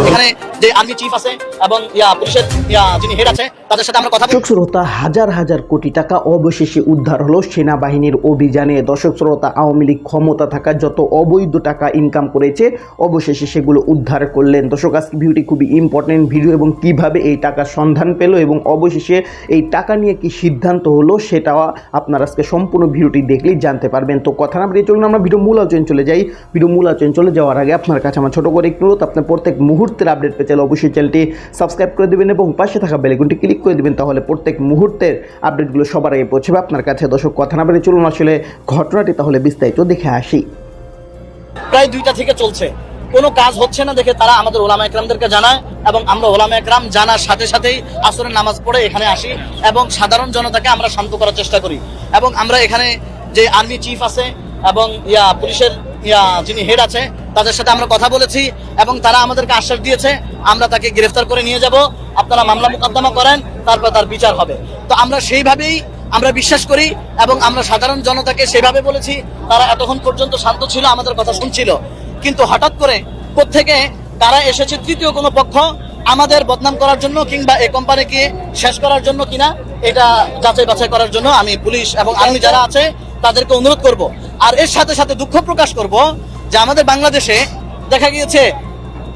এখানে যে army chief আছে এবং ইয়া পুলিশের ইয়া যিনি হেড আছে, তাদের সাথে আমরা কথা দর্শক শ্রোতা হাজার হাজার কোটি টাকা অবশেষে উদ্ধার হলো সেনাবাহিনীর অভিযানে। দর্শক শ্রোতা আওয়ামী লীগ ক্ষমতা থাকা যত অবৈধ টাকা ইনকাম করেছে, অবশেষে সেগুলো উদ্ধার করলেন। দর্শক, আজকে ভিডিওটি খুবই ইম্পর্টেন্ট ভিডিও এবং কীভাবে এই টাকার সন্ধান পেল এবং অবশেষে এই টাকা নিয়ে কি সিদ্ধান্ত হলো সেটা আপনারা আজকে সম্পূর্ণ ভিডিওটি দেখলেই জানতে পারবেন। তো কথা না বেরিয়ে চলুন আমরা ভিডিও মূল আলোচনা চলে যাই। ভিডিও মূল আলোচনা চলে যাওয়ার আগে আপনার কাছে আমার ছোট করে একটু আপনার প্রত্যেক মুহূর্তের আপডেট পেতে চাইলে অবশ্যই চ্যানেলটি সাবস্ক্রাইব করে দেবেন এবং পাশে থাকা বেলেগুনটি ক্লিক করে দেবেন, তাহলে প্রত্যেক মুহূর্তের আপডেটগুলো সবার আগে পৌঁছবে। আপনার কাছে দর্শক, কথা না বেরিয়ে চলুন আসলে ঘটনাটি তাহলে বিস্তারিত দেখে আসি। প্রায় দুইটা থেকে চলছে। কোনো কাজ হচ্ছে না দেখে তারা আমাদের ওলামা একরামদেরকে জানায় এবং আমরা ওলামা একরাম জানার সাথে সাথেই আসরের নামাজ পড়ে এখানে আসি এবং সাধারণ জনতাকে আমরা শান্ত করার চেষ্টা করি। এবং আমরা এখানে যে আর্মি চিফ আছে এবং ইয়া পুলিশের ইয়া যিনি হেড আছে তাদের সাথে আমরা কথা বলেছি এবং তারা আমাদেরকে আশ্বাস দিয়েছে, আমরা তাকে গ্রেফতার করে নিয়ে যাব। আপনারা মামলা মোকদ্দমা করেন, তারপর তার বিচার হবে। তো আমরা সেইভাবেই আমরা বিশ্বাস করি এবং আমরা সাধারণ জনতাকে সেভাবে বলেছি, তারা এতক্ষণ পর্যন্ত শান্ত ছিল, আমাদের কথা শুনছিল। কিন্তু হঠাৎ করে থেকে তারা এসেছে তৃতীয় কোনো পক্ষ, আমাদের বদনাম করার জন্য কিংবা এই কোম্পানিকে শেষ করার জন্য কিনা, এটা যাচাই বাছাই করার জন্য আমি পুলিশ এবং আর্মি যারা আছে, তাদেরকে অনুরোধ করব। আর এর সাথে সাথে দুঃখ প্রকাশ করব যে আমাদের বাংলাদেশে দেখা গিয়েছে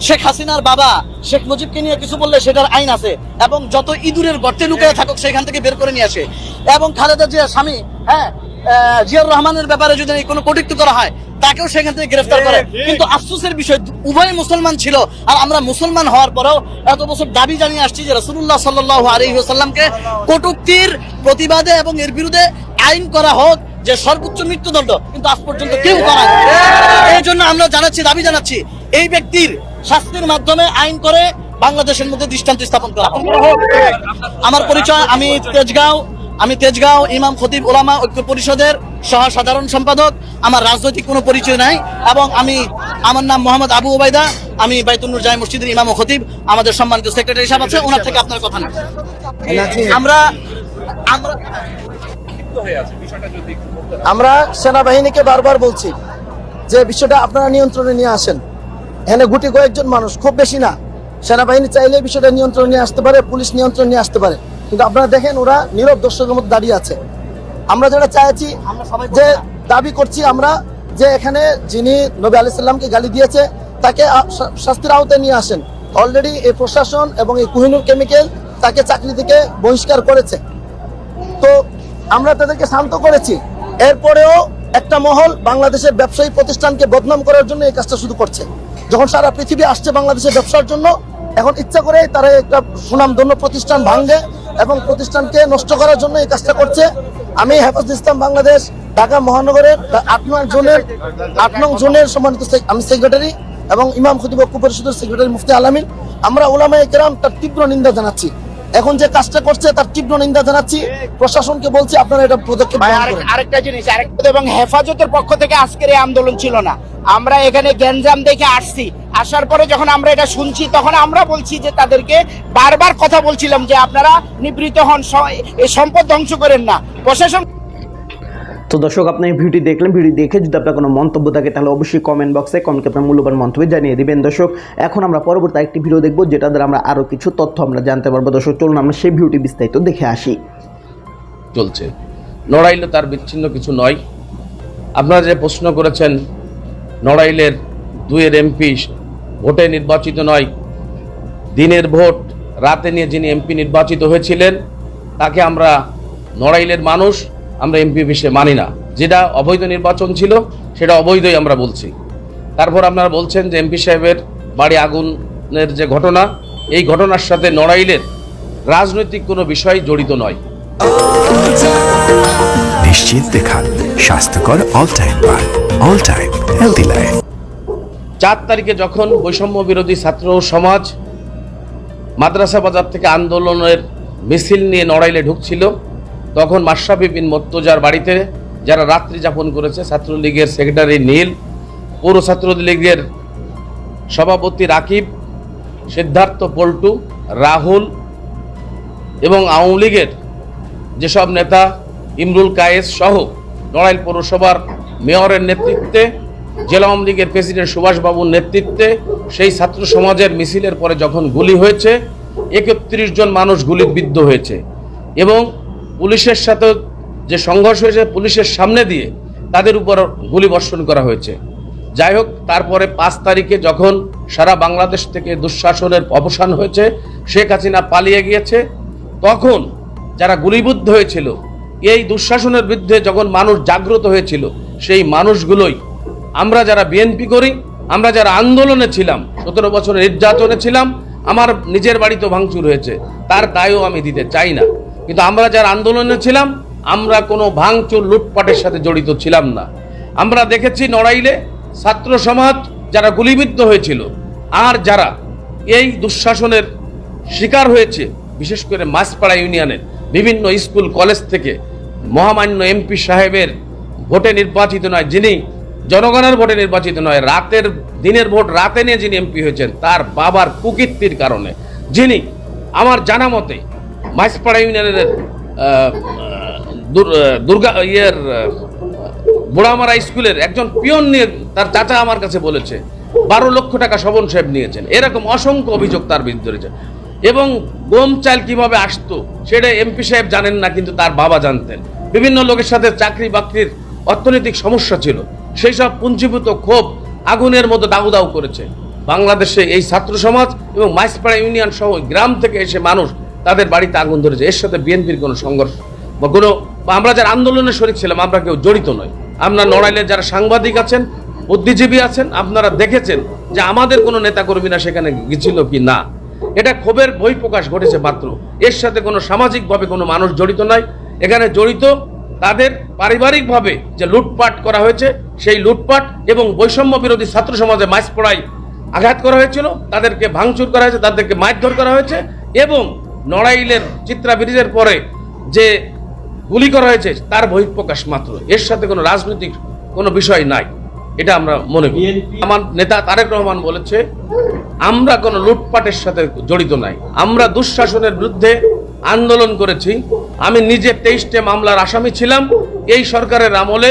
শেখ হাসিনার বাবা শেখ মুজিবকে নিয়ে কিছু বললে সেটার আইন আছে এবং যত ইঁদুরের গর্তে লুকিয়ে থাকুক সেখান থেকে বের করে নিয়ে আসে। এবং খালেদা জিয়ার স্বামী হ্যাঁ আহ, জিয়াউর রহমানের ব্যাপারে যদি কোনো কটূক্তি করা হয় তাকেও সেখান থেকে গ্রেফতার করে। কিন্তু আফসোসের বিষয় উভয় মুসলমান ছিল আর আমরা মুসলমান হওয়ার পরেও এত বছর দাবি জানিয়ে আসছি যে রসুল্লাহ সাল্লাহ আলহিহাসাল্লামকে কটূক্তির প্রতিবাদে এবং এর বিরুদ্ধে আইন করা হোক যে সর্বোচ্চ মৃত্যুদণ্ড কিন্তু আজ পর্যন্ত কেউ করা এই জন্য আমরা জানাচ্ছি দাবি জানাচ্ছি এই ব্যক্তির শাস্তির মাধ্যমে আইন করে বাংলাদেশের মধ্যে দৃষ্টান্ত স্থাপন করা আমার পরিচয় আমি তেজগাঁও আমি তেজগাঁও ইমাম খতিব ওলামা ঐক্য পরিষদের সহ সাধারণ সম্পাদক। আমার রাজনৈতিক কোনো পরিচয় নাই এবং আমি আমার নাম মোহাম্মদ আবু ওবায়দা আমি বাইতুন্নুর জাই মসজিদের ইমাম ও খতিব। আমাদের সম্মানিত সেক্রেটারি সাহেব আছে ওনার থেকে আপনার কথা না আমরা আমরা আমরা সেনাবাহিনীকে বারবার বলছি যে বিষয়টা আপনারা নিয়ন্ত্রণে নিয়ে আসেন। এখানে গুটি কয়েকজন মানুষ খুব বেশি না। সেনাবাহিনী চাইলে বিষয়টা নিয়ন্ত্রণে নিয়ে আসতে পারে পুলিশ নিয়ন্ত্রণে নিয়ে আসতে পারে। কিন্তু আপনারা দেখেন ওরা নীরব দর্শকের মধ্যে দাঁড়িয়ে আছে। আমরা যেটা চাইছি যে দাবি করছি আমরা যে এখানে যিনি নবী আলি সাল্লামকে গালি দিয়েছে তাকে শাস্তির আওতায় নিয়ে আসেন। অলরেডি এই প্রশাসন এবং এই কুহিনুর কেমিক্যাল তাকে চাকরি থেকে বহিষ্কার করেছে। তো আমরা তাদেরকে শান্ত করেছি। এরপরেও একটা মহল বাংলাদেশের ব্যবসায়ী প্রতিষ্ঠানকে বদনাম করার জন্য এই কাজটা শুধু করছে। যখন সারা পৃথিবী আসছে বাংলাদেশের ব্যবসার জন্য, এখন ইচ্ছা করে তারা একটা সুনামধন্য প্রতিষ্ঠান ভাঙ্গে এবং প্রতিষ্ঠানকে নষ্ট করার জন্য এই কাজটা করছে। আমি হেফাজ ইসলাম বাংলাদেশ, ঢাকা মহানগরের আট নং জোনের, আট নং জোনের সম্মানিত আমি সেক্রেটারি এবং ইমাম খতিব পরিষদের সেক্রেটারি মুফতি আলামিন আমরা ওলামায়ে কেরাম তার তীব্র নিন্দা জানাচ্ছি। এখন যে কাজটা করছে তার তীব্র নিন্দা জানাচ্ছি। প্রশাসনকে বলছি আপনারা এটা পদক্ষেপ আরেকটা জিনিস আরেকটা এবং হেফাজতের পক্ষ থেকে আজকের এই আন্দোলন ছিল না। আমরা এখানে গ্যাঞ্জাম দেখে আসছি। আসার পরে যখন আমরা এটা শুনছি তখন আমরা বলছি যে তাদেরকে বারবার কথা বলছিলাম যে আপনারা নিবৃত হন সম্পদ ধ্বংস করেন না। প্রশাসন তো দর্শক, আপনি এই ভিডিওটি দেখলেন ভিডিও দেখে যদি আপনার কোনো মন্তব্য থাকে, তাহলে অবশ্যই কমেন্ট বক্সে কমেন্টকে আপনার মূল্যবান মন্তব্য জানিয়ে দেবেন। দর্শক, এখন আমরা পরবর্তী একটি ভিডিও দেখব যেটা দ্বারা আমরা আরও কিছু তথ্য আমরা জানতে পারব। দর্শক, চলুন আমরা সেই ভিডিওটি বিস্তারিত দেখে আসি। চলছে। নড়াইলে তার বিচ্ছিন্ন কিছু নয়। আপনারা যে প্রশ্ন করেছেন, নড়াইলের দুয়ের এমপি ভোটে নির্বাচিত নয়, দিনের ভোট, রাতে নিয়ে যিনি এমপি নির্বাচিত হয়েছিলেন, তাকে আমরা নড়াইলের মানুষ আমরা এমপি হিসেবে মানি না। যেটা অবৈধ নির্বাচন ছিল সেটা অবৈধই আমরা বলছি। তারপর আপনারা বলছেন যে এমপি সাহেবের বাড়ি আগুনের যে ঘটনা এই ঘটনার সাথে নড়াইলের রাজনৈতিক কোনো বিষয় জড়িত নয়। নিশ্চিন্তে খান স্বাস্থ্যকর অল টাইম পান অল টাইম হেলদি লাইফ চার তারিখে যখন বৈষম্য বিরোধী ছাত্র সমাজ মাদ্রাসা বাজার থেকে আন্দোলনের মিছিল নিয়ে নড়াইলে ঢুকছিল তখন মাশরাফি বিন মর্তজার বাড়িতে যারা রাত্রি যাপন করেছে, ছাত্রলীগের সেক্রেটারি নীল, পৌর ছাত্রলীগের সভাপতি রাকিব, সিদ্ধার্থ পল্টু, রাহুল এবং আওয়ামী লীগের যেসব নেতা ইমরুল কায়েস সহ নড়াইল পৌরসভার মেয়রের নেতৃত্বে, জেলা আওয়ামী লীগের প্রেসিডেন্ট সুভাষবাবুর নেতৃত্বে সেই ছাত্র সমাজের মিছিলের পরে যখন গুলি হয়েছে, একত্রিশ জন মানুষ গুলিবিদ্ধ হয়েছে এবং পুলিশের সাথে যে সংঘর্ষ হয়েছে পুলিশের সামনে দিয়ে তাদের উপর গুলি বর্ষণ করা হয়েছে। যাই হোক, তারপরে পাঁচ তারিখে যখন সারা বাংলাদেশ থেকে দুঃশাসনের অবসান হয়েছে, শেখ হাসিনা পালিয়ে গিয়েছে, তখন যারা গুলিবুদ্ধ হয়েছিল, এই দুঃশাসনের বিরুদ্ধে যখন মানুষ জাগ্রত হয়েছিল, সেই মানুষগুলোই আমরা যারা বিএনপি করি, আমরা যারা আন্দোলনে ছিলাম, সতেরো বছর নির্যাতনে ছিলাম, আমার নিজের বাড়িতে ভাঙচুর হয়েছে, তার দায়ও আমি দিতে চাই না। কিন্তু আমরা যারা আন্দোলনে ছিলাম, আমরা কোনো ভাঙচুর লুটপাটের সাথে জড়িত ছিলাম না। আমরা দেখেছি নড়াইলে ছাত্র সমাজ যারা গুলিবিদ্ধ হয়েছিল, আর যারা এই দুঃশাসনের শিকার হয়েছে, বিশেষ করে মাছপাড়া ইউনিয়নের বিভিন্ন স্কুল, কলেজ থেকে মহামান্য এমপি সাহেবের ভোটে নির্বাচিত নয়, যিনি জনগণের ভোটে নির্বাচিত নয়, রাতের, দিনের ভোট রাতে নিয়ে যিনি এমপি হয়েছেন, তার বাবার কুকীর্তির কারণে যিনি আমার জানা মতে মাছপাড়া ইউনিয়নের দুর্গা ইয়ের বোড়ামারা স্কুলের একজন পিয়ন নিয়ে তার চাচা আমার কাছে বলেছে, বারো লক্ষ টাকা শবন সাহেব নিয়েছেন। এরকম অসংখ্য অভিযোগ তার বিরুদ্ধে রয়েছে। এবং গম চাল কীভাবে আসতো, সেটা এমপি সাহেব জানেন না, কিন্তু তার বাবা জানতেন। বিভিন্ন লোকের সাথে চাকরি বাকরির অর্থনৈতিক সমস্যা ছিল। সেই সব পুঞ্জীভূত ক্ষোভ আগুনের মতো দাউ দাউ করেছে। বাংলাদেশে এই ছাত্র সমাজ এবং মাইসপাড়া ইউনিয়ন সহ গ্রাম থেকে এসে মানুষ তাদের বাড়িতে আগুন ধরেছে। এর সাথে বিএনপির কোনো সংঘর্ষ বা কোনো আমরা যারা আন্দোলনে শরিক ছিলাম, আমরা কেউ জড়িত নই। আমরা নড়াইলের যারা সাংবাদিক আছেন, বুদ্ধিজীবী আছেন, আপনারা দেখেছেন যে আমাদের কোনো নেতাকর্মীরা সেখানে গেছিল কি না। এটা ক্ষোভের বই প্রকাশ ঘটেছে মাত্র। এর সাথে কোনো সামাজিকভাবে কোনো মানুষ জড়িত নয় এখানে জড়িত তাদের পারিবারিকভাবে যে লুটপাট করা হয়েছে, সেই লুটপাট এবং বৈষম্য বিরোধী ছাত্র সমাজে মাইস পড়াই আঘাত করা হয়েছিল। তাদেরকে ভাঙচুর করা হয়েছে, তাদেরকে মারধর করা হয়েছে এবং নড়াইলের চিত্রা ব্রিজের পরে যে গুলি করা হয়েছে তার বহিঃপ্রকাশ মাত্র। এর সাথে কোনো রাজনৈতিক কোনো বিষয় নাই। এটা আমরা মনে করি। আমার নেতা তারেক রহমান বলেছে আমরা কোনো লুটপাটের সাথে জড়িত নাই। আমরা দুঃশাসনের বিরুদ্ধে আন্দোলন করেছি। আমি নিজে তেইশটে মামলার আসামি ছিলাম। এই সরকারের আমলে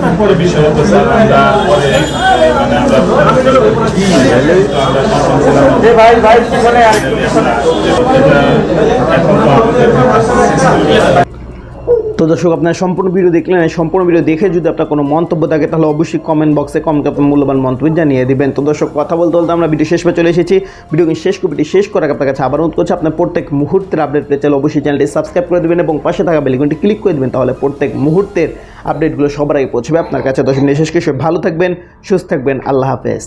তারপরে বিষয় হতো স্যার আমরা পরে মানে আমরা ভাই ভাই পিছনে এখন তো দর্শক, আপনারা সম্পূর্ণ ভিডিও দেখলেন এই সম্পূর্ণ ভিডিও দেখে যদি আপনার কোনো মন্তব্য থাকে, তাহলে অবশ্যই কমেন্ট বক্সে কমেন্ট আপনার মূল্যবান মন্তব্য জানিয়ে দিবেন। তো দর্শক, কথা বলতে বলতে আমরা ভিডিও শেষ পে চলে এসেছি। ভিডিও শেষ কপিটি শেষ করার আপনার কাছে আবার অনুরোধ করছি, আপনার প্রত্যেক মুহূর্তের আপডেট পেতে চাইলে অবশ্যই চ্যানেলটি সাবস্ক্রাইব করে দেবেন এবং পাশে থাকা বেলিকনটি ক্লিক করে দেবেন, তাহলে প্রত্যেক মুহূর্তের আপডেটগুলো সবার আগে পৌঁছবে আপনার কাছে। দর্শক শেষ কিছু ভালো থাকবেন, সুস্থ থাকবেন, আল্লাহ হাফেজ।